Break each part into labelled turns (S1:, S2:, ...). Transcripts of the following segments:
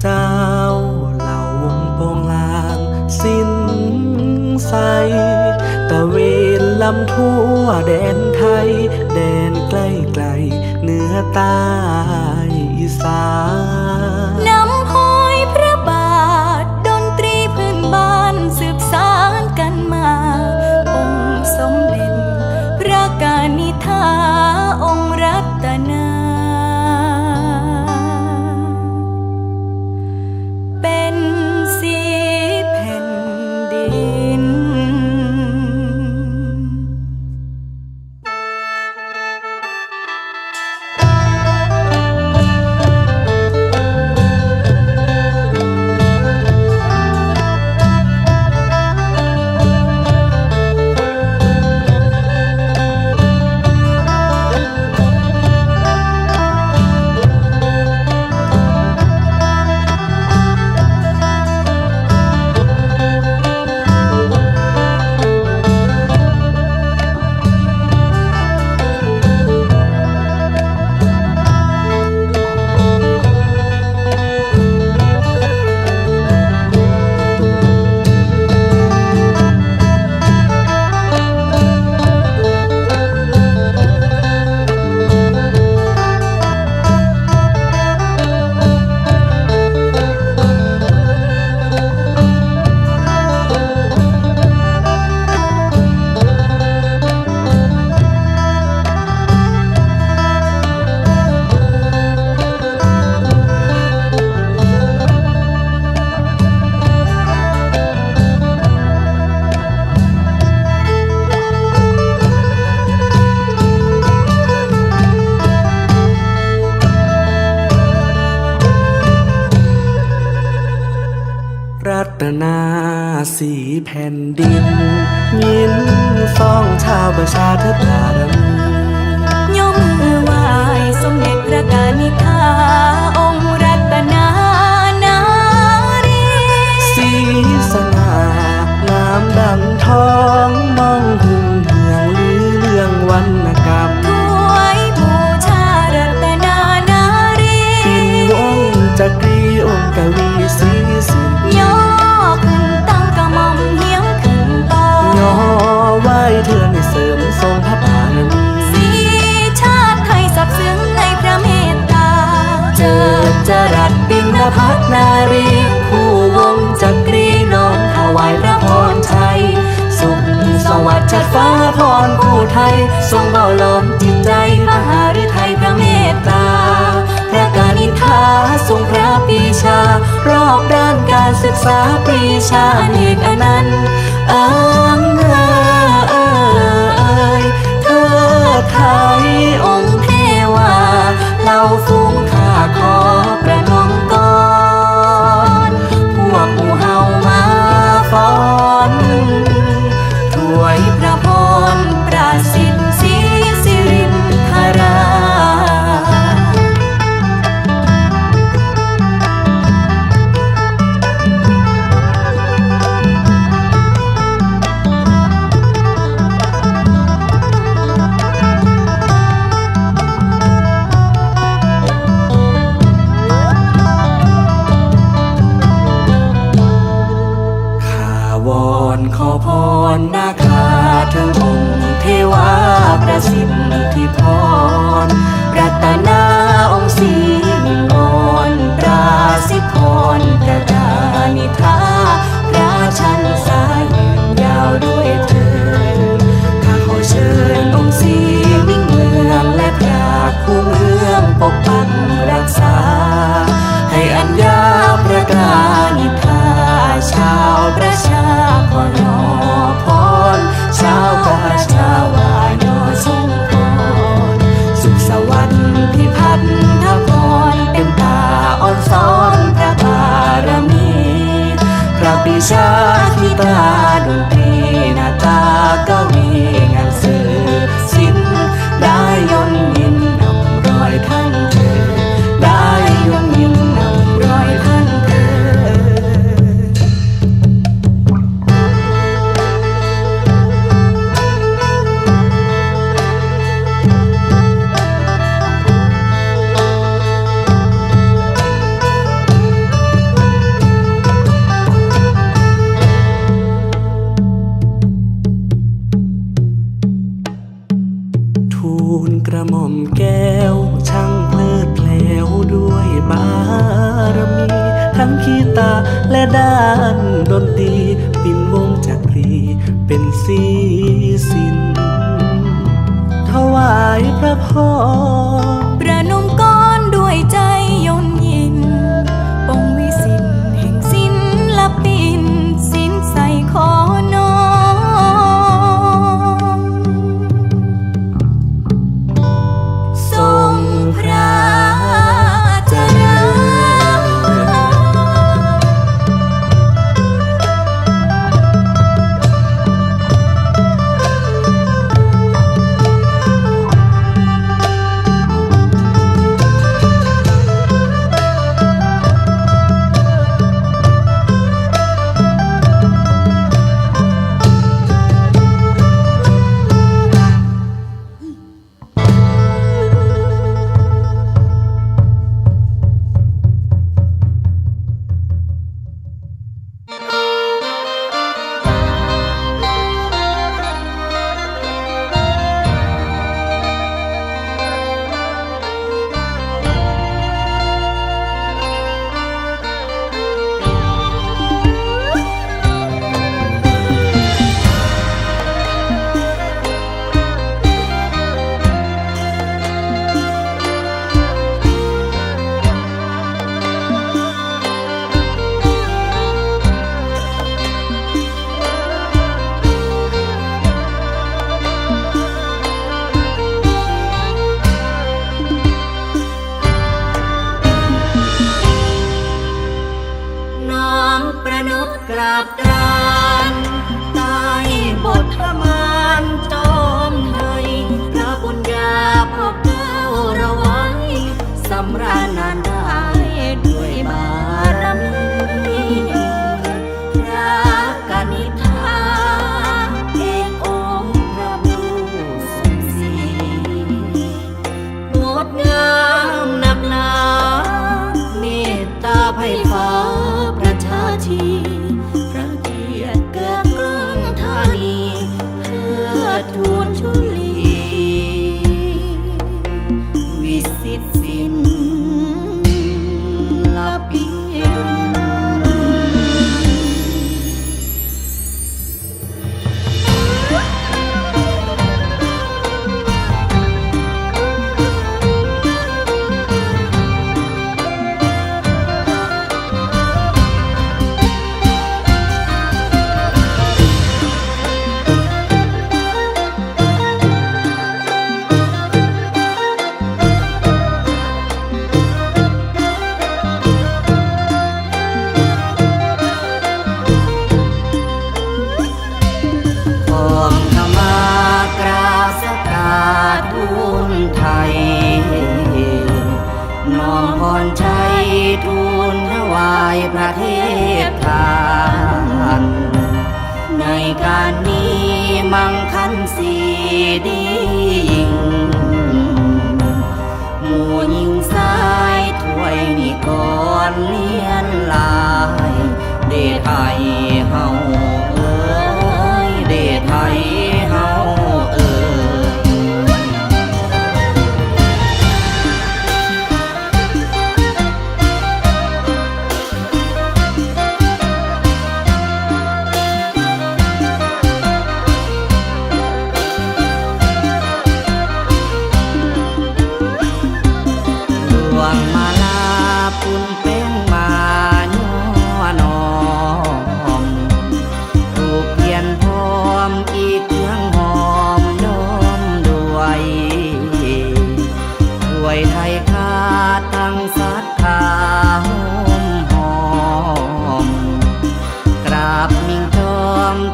S1: เจ้า
S2: เห
S1: ล่าวงโปงลาง สิ้นใสตะเวน
S3: ลำทั่วแดน
S4: ไทย กษาปรีชาอเนกอนันต์ Ta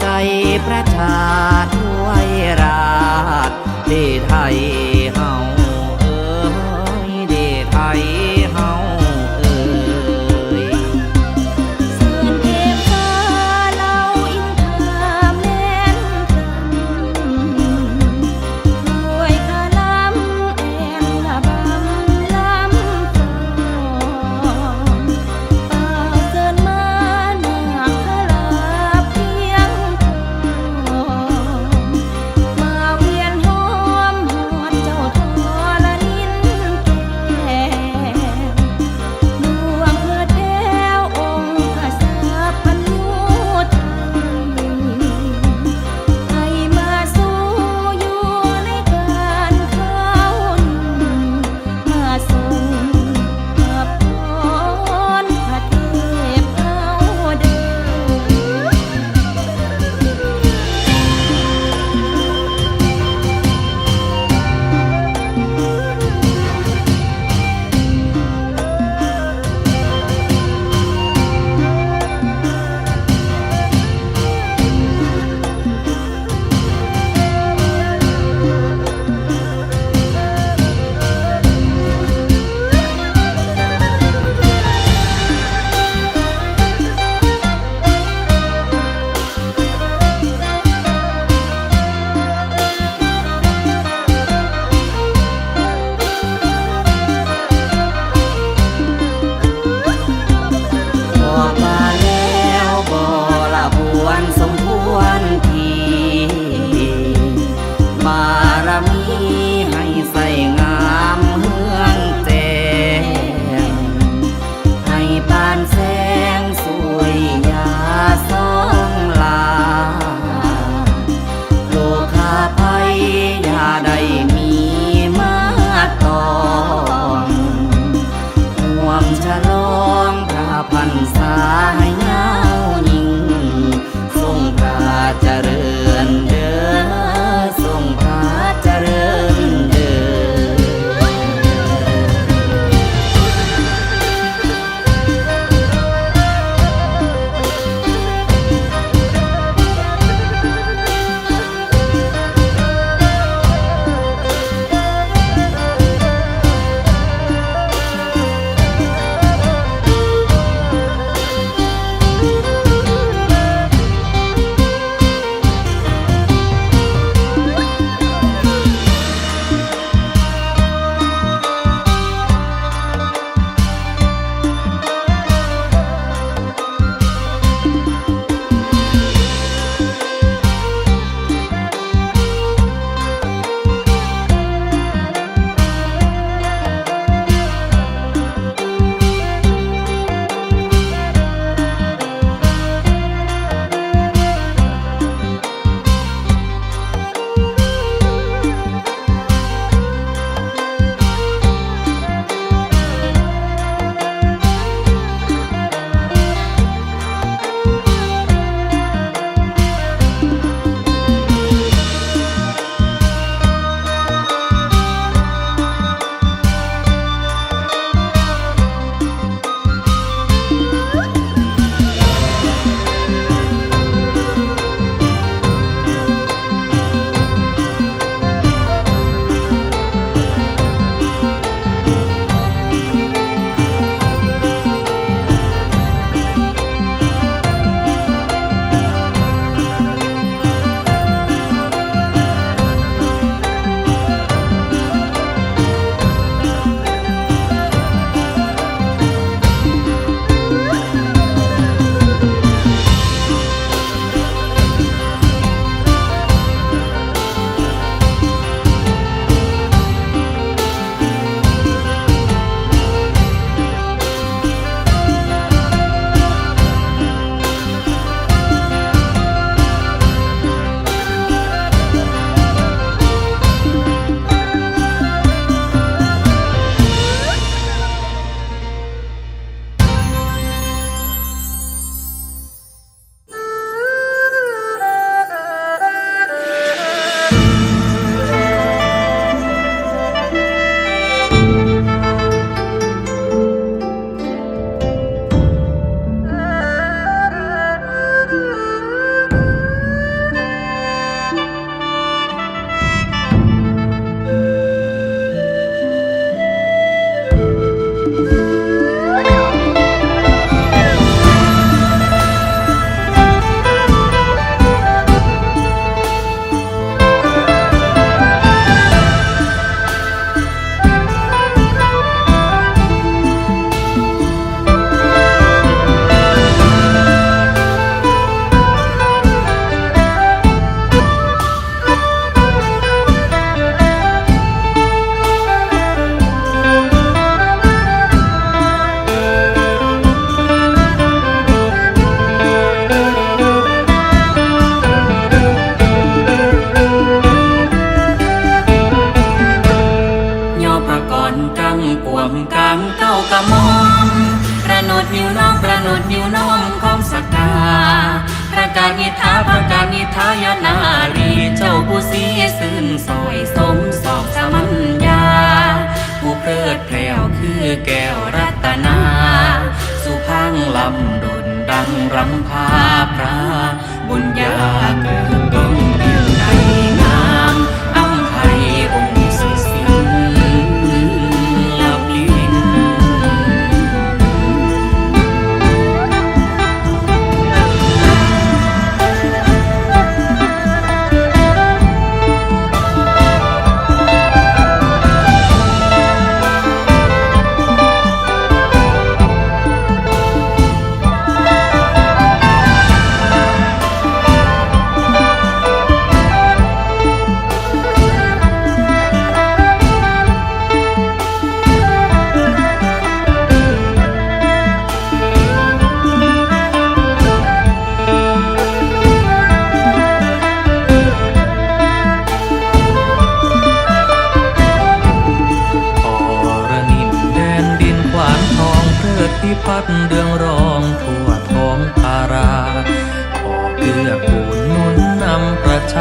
S4: ใจประชาด้วยราชดีไทย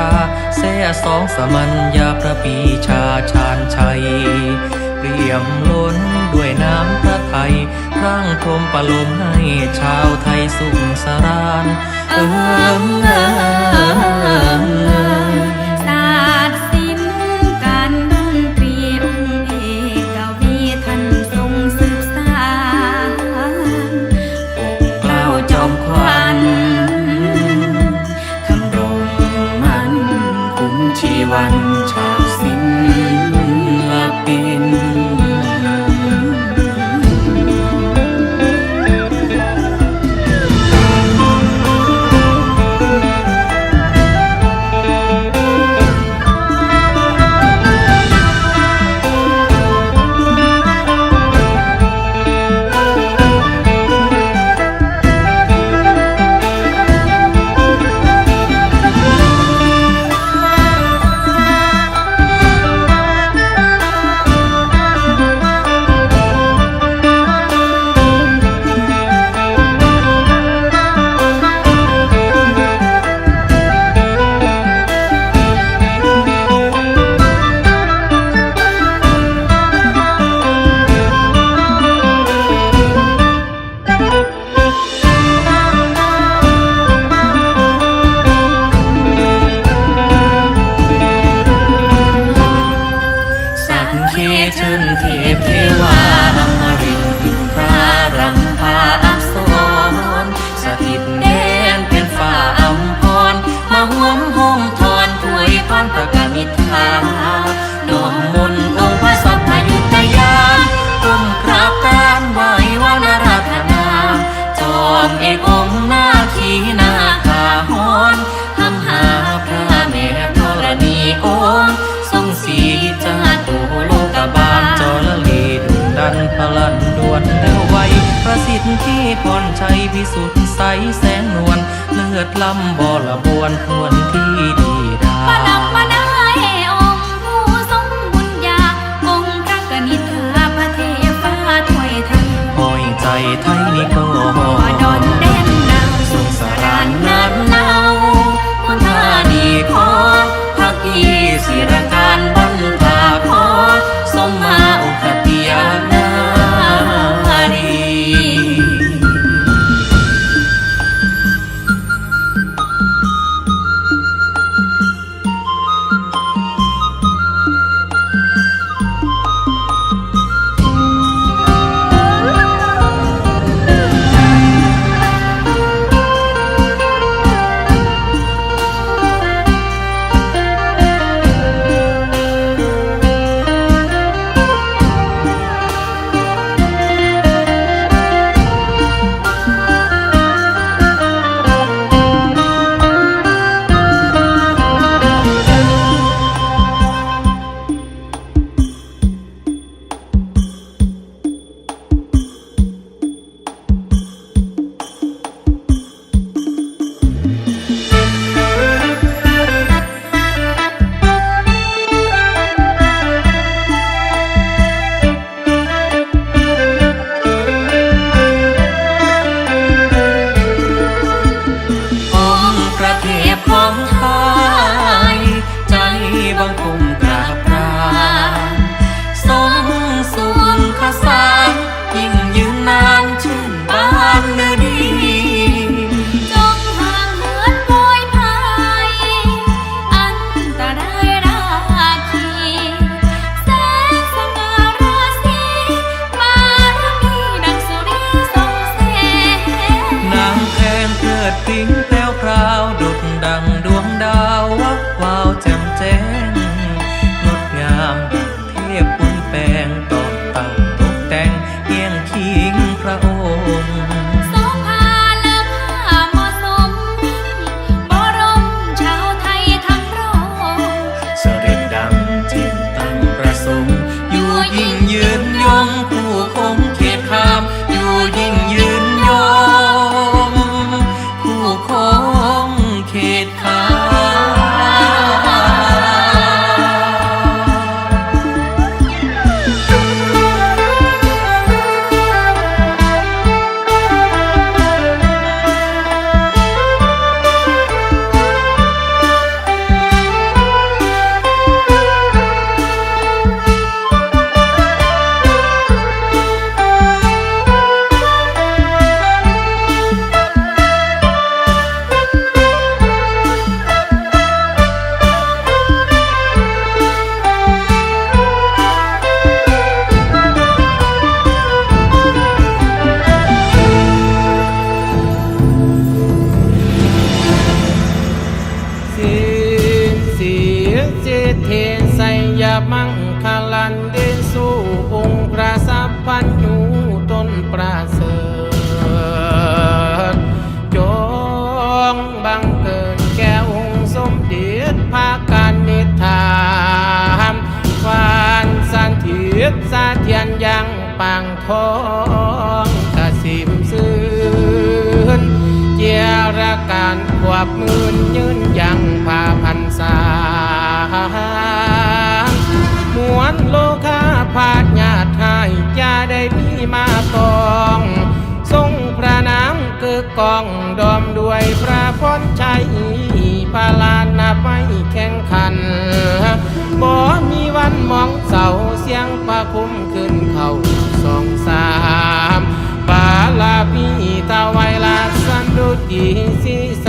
S4: าเส่สอง
S3: สมัญญาพระปีชาชาญชัยเปี่ยมล้นด้วยน้ำพระไทยร่างทมประโลมให้ชาวไทยสุขสรานเอิงเอิง
S4: ค
S3: ชนเทพเทวาอมรินทร์อินทรารำพาอักษรสถิตแดนเป็นฝ่าอัมพรมาห่วมห้องทอนถวยพรประกามิทาง ทธิ์ที่พรชัยพิสุทธิ์ใสแสงนวลเลือดลำบ่ละบวนทวนที่ดีดา
S4: ประดับประดาให้องค์ผู้ทรงบุญญา องค์พระกนิษฐาพระเทฟ้าถวยไทย
S3: หอยใจไทยนี่ก็
S4: ว่าดอนแดนดาว
S3: ทรงสรานนันเนาพุทธานีขอพระกีศิรกา สุอ
S5: งค์พระ
S4: สั
S6: พพัญญูต้นประเสริฐจงบังเกิดแก่องค์สมเด็จพระกานิธานฟานสันทิศสาเทียนยังปางทองกสิมซื่นเจียรการขวบมืนยืน มาตองทรงพระนามคือกองดอมด้วยพระพรชัยพาลานนาไม่แข่งขันบ่มีวันมองเสาเสียงประคุมขึ้นเขาสองสามบาลาพีตาไวลาสันดุดีสิส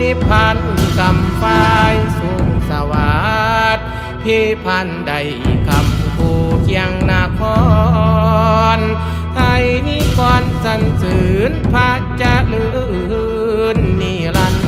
S6: นิพพานกำฝ่ายสูงสวัสดิ์พิพันธ์ใดคำผู้เคียงนาคร ไทยนิกรสันสริญพระเจริญนิรันด